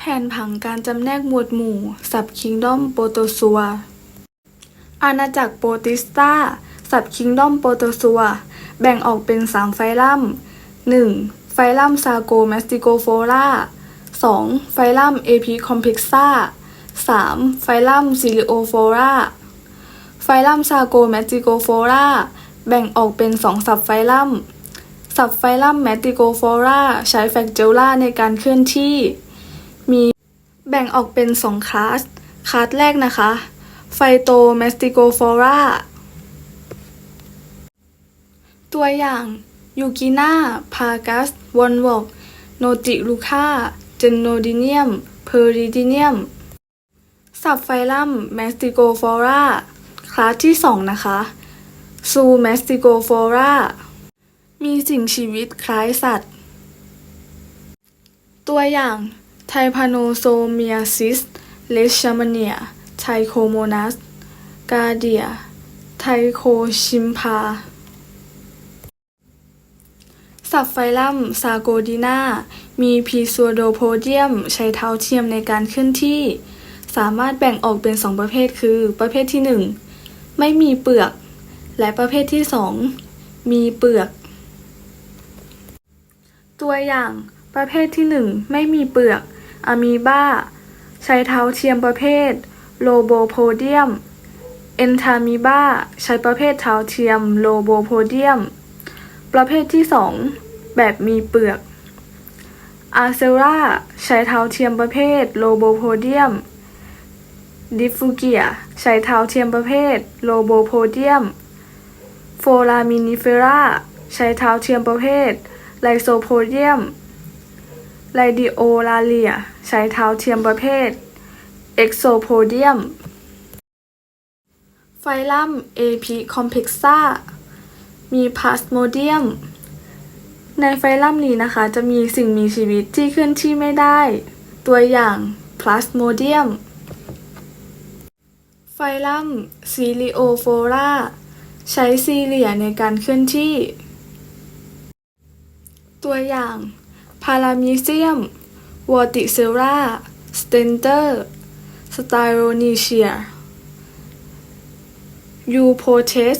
แผนผังการจำแนกหมวดหมู่ สับคิงดอมโปรโตซัว อาณาจักรโปรติสตาสับคิงดอมโปรโตซัว แบ่งออกเป็น 3 ไฟลัม 1. ไฟลัมซาโกแมสติโกโฟรา 2. ไฟลัมเอพิคอมเพล็กซ่า 3. ไฟลัมซิลิโอโฟราไฟลัมซาโกแมสติโกโฟราแบ่งออกเป็น 2 สับไฟลัม สับไฟลัมแมสติโกโฟราใช้แฟกเจล่าในการเคลื่อนที่ แบ่งออกเป็น 2 คลาส คลาสแรกนะคะไฟโตแมสติโกโฟราตัวอย่างยูกิน่าพากัสวอนวอกโนติลูคาเจนโนดิเนียมเพอริดิเนียมสับไฟลัมแมสติโกโฟราคลาสที่ 2 นะคะซูแมสติโกโฟรามีสิ่งชีวิตคล้ายสัตว์ ตัวอย่าง ไทพาโนโซเมียซิส เลชามเนีย ไทโคโมนัส กาเดีย ไทโคชิมพา สับไฟลัมซาโกดีนามีพีซัวโดโพเดียม ใช้เท้าเทียมในการเคลื่อนที่ สามารถแบ่งออกเป็น2ประเภทคือ ประเภทที่1ไม่มีเปลือก และประเภทที่2มีเปลือก ตัวอย่างประเภทที่ 1 ไม่มีเปลือก อะมีบาใช้เท้าเทียมประเภท โลโบโพเดียม เอนทามีบาใช้ประเภทเท้าเทียม โลโบโพเดียม ประเภทที่ 2 แบบมีเปลือก อาเซราใช้เท้าเทียมประเภท โลโบโพเดียม ดิฟูเกียใช้เท้าเทียมประเภท โลโบโพเดียม โฟลามินิเฟราใช้เท้าเทียมประเภท ไลโซโพเดียม ไลดิโอลาเลีย ใช้เท้าเทียมประเภท เอ็กโซโพเดียม ไฟลัมเอพิคอมเพ็กซ่า มีพาสโมเดียม ในไฟลัมนี้นะคะจะมีสิ่งมีชีวิตที่เคลื่อนที่ไม่ได้ ตัวอย่างพลาสโมเดียม ไฟลัมซีลิโอโฟราใช้ซีเลียในการเคลื่อนที่ ตัวอย่าง พารามิเซียม วอติเซราสเตนเตอร์ สไตโรนีเชียยูโพเทส